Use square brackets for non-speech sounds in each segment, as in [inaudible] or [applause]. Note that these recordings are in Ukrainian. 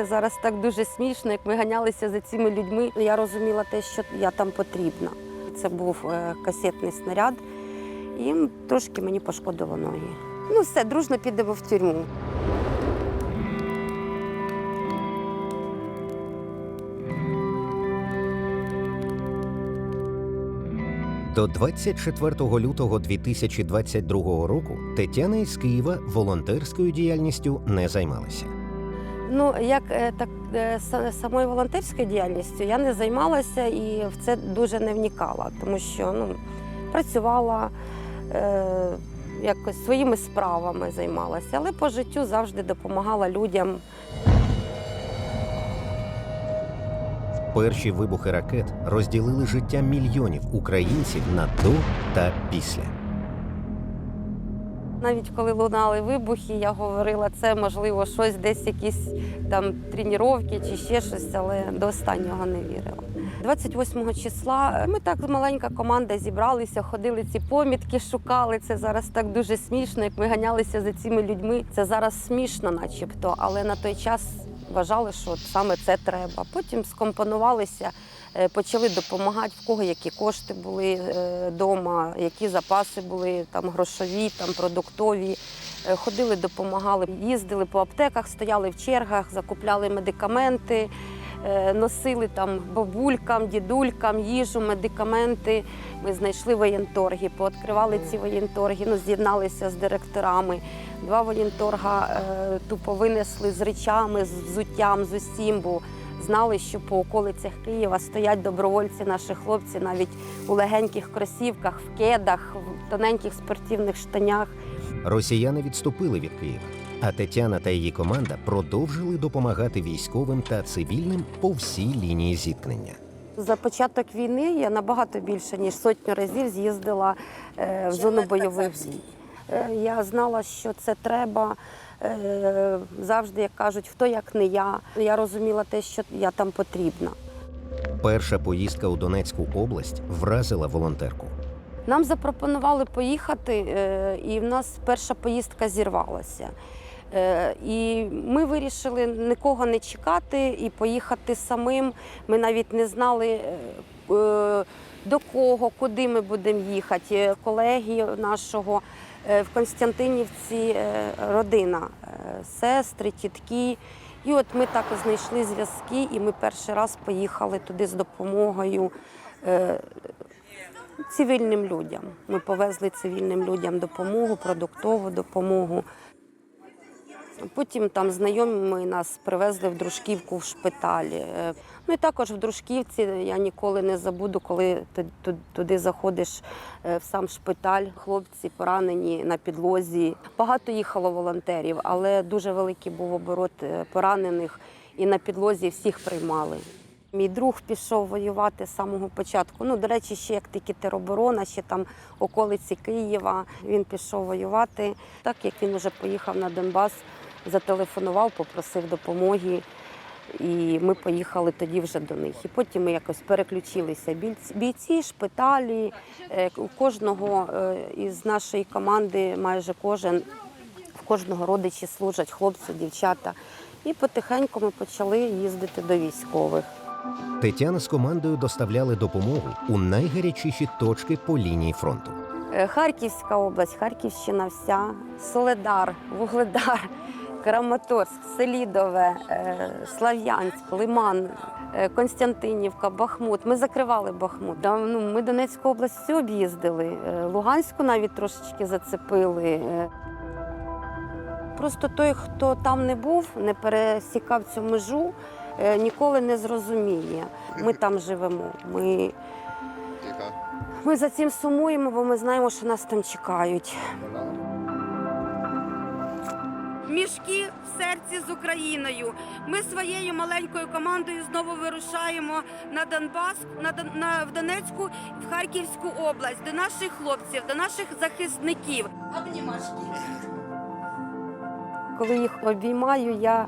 Це зараз так дуже смішно, як ми ганялися за цими людьми. Я розуміла те, що я там потрібна. Це був е, касетний снаряд, і трошки мені пошкодило ноги. Ну все, дружно підемо в тюрму. До 24 лютого 2022 року Тетяна із Києва волонтерською діяльністю не займалася. Ну, як е, так е, самою волонтерською діяльністю я не займалася і в це дуже не вникала, тому що ну, працювала е, якось своїми справами займалася, але по життю завжди допомагала людям. Перші вибухи ракет розділили життя мільйонів українців на до та після. Навіть коли лунали вибухи, я говорила, це можливо щось, десь якісь там тренування чи ще щось, але до останнього не вірила. 28 числа ми так маленька команда зібралися, ходили ці помітки, шукали. Це зараз так дуже смішно, як ми ганялися за цими людьми. Це зараз смішно, начебто, але на той час вважали, що саме це треба. Потім скомпонувалися, е, почали допомагати, в кого які кошти були вдома, які запаси були там грошові, там продуктові. Е, Ходили, допомагали, їздили по аптеках, стояли в чергах, закупляли медикаменти, е, носили там бабулькам, дідулькам їжу, медикаменти. Ми знайшли воєнторги, пооткривали ці воєнторги, ну, з'єдналися з директорами. Два воєнторга е, тупо винесли з речами, з взуттям, з усім, бо знали, що по околицях Києва стоять добровольці, наші хлопці, навіть у легеньких кросівках, в кедах, в тоненьких спортивних штанях. Росіяни відступили від Києва, а Тетяна та її команда продовжили допомагати військовим та цивільним по всій лінії зіткнення. За початок війни я набагато більше ніж сотню разів з'їздила е, в зону бойових дій. Е, Я знала, що це треба. Е, Завжди, як кажуть, хто як не я. Я розуміла те, що я там потрібна. Перша поїздка у Донецьку область вразила волонтерку. Нам запропонували поїхати, е, і в нас перша поїздка зірвалася. Е, І ми вирішили нікого не чекати і поїхати самим. Ми навіть не знали е, до кого, куди ми будемо їхати. Колеги нашого в Константинівці родина, сестри, тітки. І от ми так знайшли зв'язки, і ми перший раз поїхали туди з допомогою. Цивільним людям. Ми повезли цивільним людям допомогу, продуктову допомогу. Потім там знайомі нас привезли в Дружківку в шпиталі. Е, Ну і також в Дружківці я ніколи не забуду, коли ти ту- туди заходиш е, в сам шпиталь. Хлопці поранені на підлозі. Багато їхало волонтерів, але дуже великий був оборот е, поранених, і на підлозі всіх приймали. Мій друг пішов воювати з самого початку. Ну, до речі, ще як тільки тероборона, ще там околиці Києва. Він пішов воювати. Так як він вже поїхав на Донбас, зателефонував, попросив допомоги. І ми поїхали тоді вже до них. І потім ми якось переключилися. Бійці- шпиталі, е, у кожного е, із нашої команди, майже кожен, в кожного родичі служать хлопці, дівчата. І потихеньку ми почали їздити до військових. Тетяна з командою доставляли допомогу у найгарячіші точки по лінії фронту. Е, Харківська область, Харківщина вся, Соледар, Вугледар, [laughs] Краматорськ, Селідове, е, Слав'янськ, Лиман, е, Константинівка, Бахмут. Ми закривали Бахмут. Ну, Ми Донецьку область всю об'їздили. Луганську навіть трошечки зацепили. Просто той, хто там не був, не пересікав цю межу, ніколи не зрозуміє. Ми там живемо. Ми ми за цим сумуємо, бо ми знаємо, що нас там чекають. мішки в серці з Україною. Ми своєю маленькою командою знову вирушаємо на Донбас, на, на в Донецьку, в Харківську область, до наших хлопців, до наших захисників. Коли їх обіймаю, я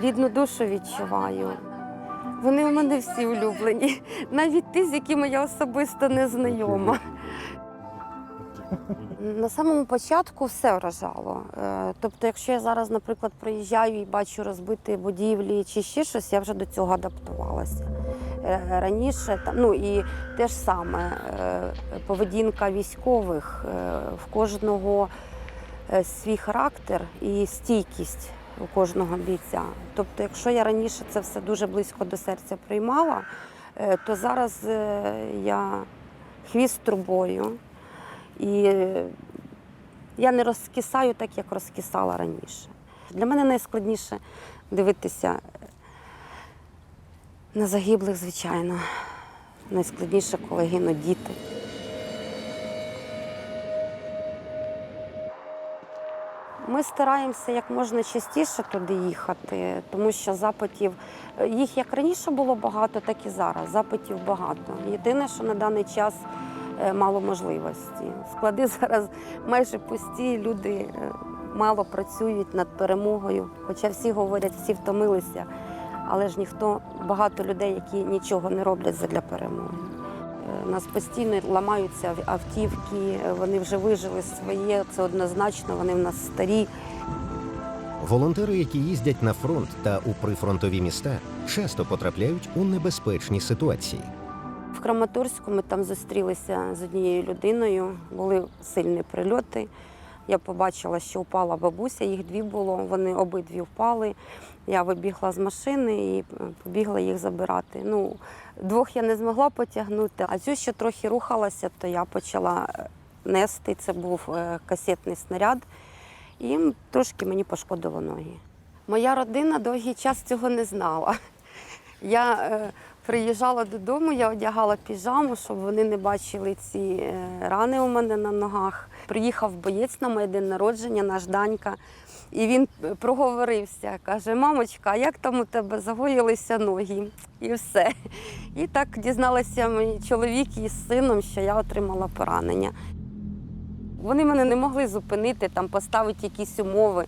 рідну душу відчуваю. Вони у мене всі улюблені, навіть ті, з якими я особисто не знайома. На самому початку все вражало. Е, Тобто, якщо я зараз, наприклад, приїжджаю і бачу розбиті будівлі чи ще щось, я вже до цього адаптувалася. Е, Раніше ну і те ж саме е, поведінка військових, в кожного свій характер і стійкість у кожного бійця. Тобто, якщо я раніше це все дуже близько до серця приймала, е, то зараз е, я хвіст трубою. І е, я не розкисаю так, як розкисала раніше. Для мене найскладніше дивитися на загиблих, звичайно. Найскладніше, коли гинуть діти. Ми стараємося як можна частіше туди їхати, тому що запитів е, їх як раніше було багато, так і зараз. Запитів багато. Єдине, що на даний час е, мало можливості. Склади [laughs] зараз майже пусті, люди е, мало працюють над перемогою. Хоча всі говорять, всі втомилися, але ж ніхто багато людей, які нічого не роблять для перемоги. Е, нас постійно ламаються автівки, е, вони вже вижили своє, це однозначно, вони в нас старі. Волонтери, які їздять на фронт та у прифронтові міста, часто потрапляють у небезпечні ситуації. В Краматорську ми там зустрілися з однією людиною, були сильні прильоти. Я побачила, що впала бабуся, їх дві було, вони обидві впали. Я вибігла з машини і е, побігла їх забирати. Ну, двох я не змогла потягнути, а цю ще трохи рухалася, то я почала е, нести. Це був е, касетний снаряд, і трошки мені пошкодило ноги. Моя родина довгий час цього не знала. Я приїжджала додому, я одягала піжаму, щоб вони не бачили ці рани у мене на ногах. Приїхав боєць на моє день народження, наш Данька, і він е, проговорився. Каже: мамочка, а як там у тебе загоїлися ноги? І все. І так дізналися мій чоловік із сином, що я отримала поранення. Вони мене не могли зупинити, там поставити якісь умови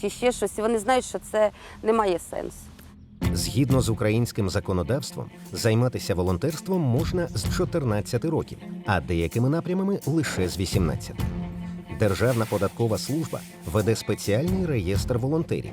чи ще щось. І вони знають, що це не має сенсу. Згідно з українським законодавством, займатися волонтерством можна з 14 років, а деякими напрямами лише з 18. Державна податкова служба веде спеціальний реєстр волонтерів.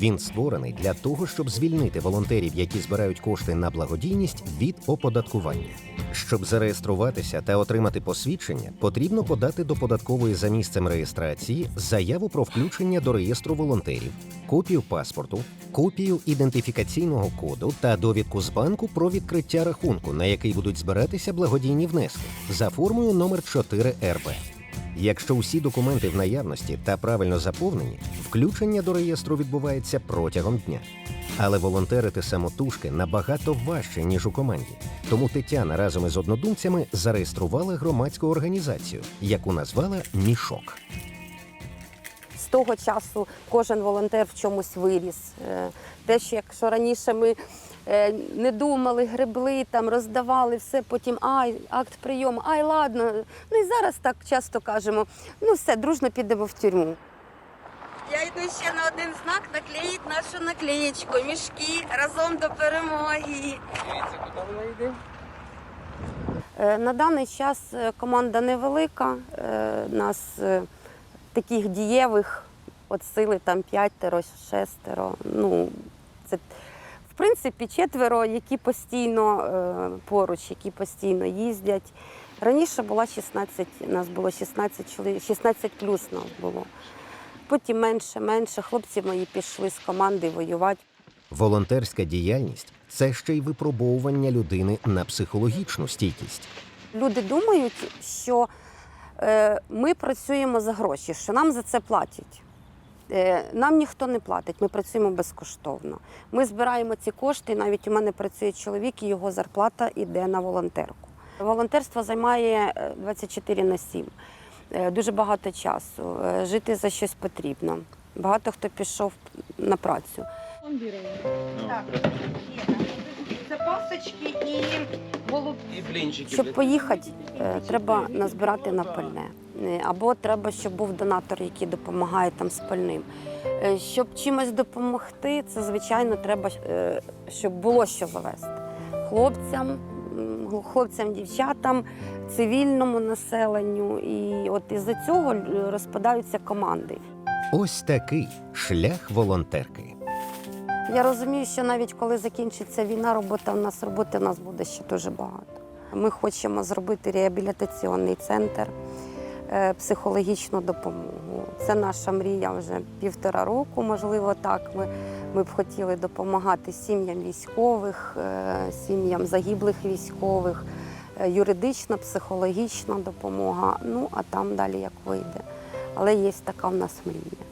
Він створений для того, щоб звільнити волонтерів, які збирають кошти на благодійність від оподаткування. Щоб зареєструватися та отримати посвідчення, потрібно подати до податкової за місцем реєстрації заяву про включення до реєстру волонтерів, копію паспорту, копію ідентифікаційного коду та довідку з банку про відкриття рахунку, на який будуть збиратися благодійні внески за формою номер 4 РБ. Якщо усі документи в наявності та правильно заповнені, включення до реєстру відбувається протягом дня. Але волонтерити самотужки набагато важче, ніж у команді. Тому Тетяна разом із однодумцями зареєструвала громадську організацію, яку назвала Мішок. З того часу кожен волонтер в чомусь виріс. Е, Те, що якщо раніше ми не думали, гребли, там роздавали все, потім ай, акт прийому, ай, ладно. Ну і зараз так часто кажемо, ну все, дружно підемо в тюрму. Я йду ще на один знак наклеїть нашу наклеєчку. Мішки разом до перемоги. Е, На даний час е, команда невелика. Е, Нас е, таких дієвих от сили там п'ятеро, шестеро. Ну, це в принципі четверо, які постійно е, поруч, які постійно їздять. Раніше була 16, нас було 16 чоловік, 16 плюс нас було. Потім менше, менше. Хлопці мої пішли з команди воювати. Волонтерська діяльність це ще й випробовування людини на психологічну стійкість. Люди думають, що е, ми працюємо за гроші, що нам за це платять. Е, нам ніхто не платить, ми працюємо безкоштовно. Ми збираємо ці кошти. Навіть у мене працює чоловік, і його зарплата йде на волонтерку. Волонтерство займає е, 24 на 7. Е, Дуже багато часу. Е, Жити за щось потрібно. Багато хто пішов на працю. Так, це пасочки і голуб. Щоб поїхати, е, треба назбирати на пальне. Е, Або треба, щоб був донатор, який допомагає там з пальним. Е, Щоб чимось допомогти, це звичайно треба, е, щоб було що завести. Хлопцям хлопцям, дівчатам, цивільному населенню. І от із-за цього е, розпадаються команди. Ось такий шлях волонтерки. Я розумію, що навіть коли закінчиться війна, робота у нас роботи у нас буде ще дуже багато. Ми хочемо зробити реабілітаційний центр, психологічну допомогу. Це наша мрія вже півтора року, можливо, так. Ми, ми б хотіли допомагати сім'ям військових, е, сім'ям загиблих військових, е, юридична, психологічна допомога. Ну а там далі як вийде. Але є така в нас мрія.